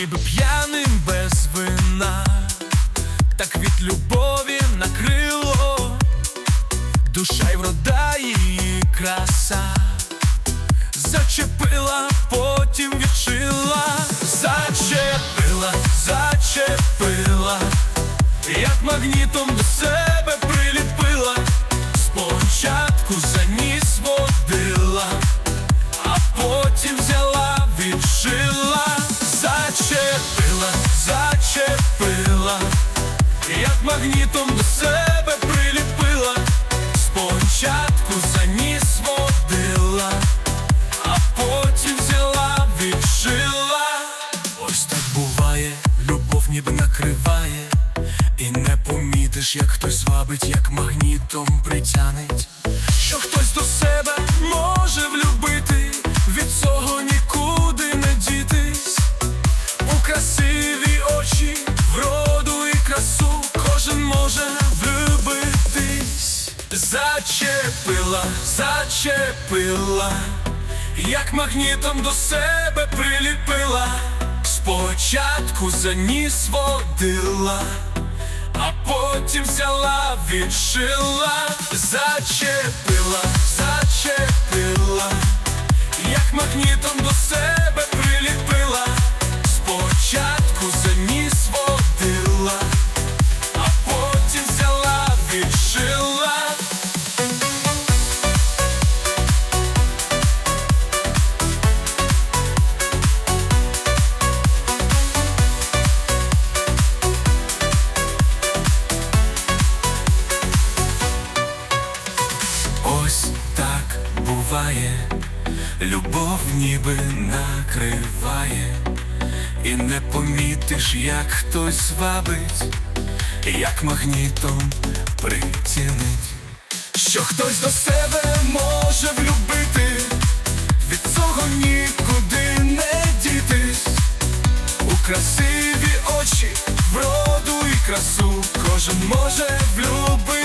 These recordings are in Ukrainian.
ніби п'яним без вина, так від любові накрило, душа й врода її краса, зачепила, потім відшила, зачепила, зачепила, як магнітом до себе приліпила, спочатку за ніс як магнітом до себе приліпила, спочатку за ніс водила, а потім взяла, відшила. Ось так буває, любов ніби накриває, і не помітиш, як хтось вабить, як магнітом притянеть, що хтось до себе Зачепила, зачепила, як магнітом до себе приліпила, спочатку за ніс водила, а потім взяла, відшила, зачепила, зачепила, як магнітом буває, любов ніби накриває, і не помітиш, як хтось вабить, як магнітом притянить, що хтось до себе може влюбити, від цього нікуди не дітись. У красиві очі, вроду і красу кожен може влюбитись.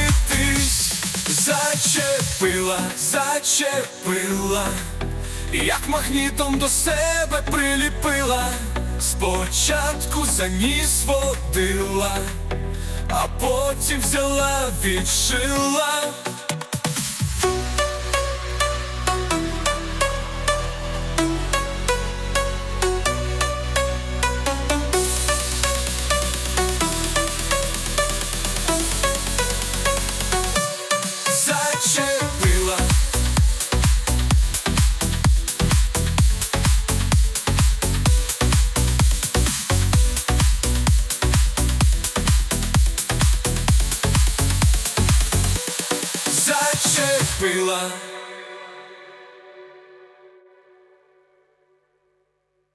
Зачепила, зачепила, як магнітом до себе приліпила, спочатку за ніс водила, а потім взяла, відшила. estrela.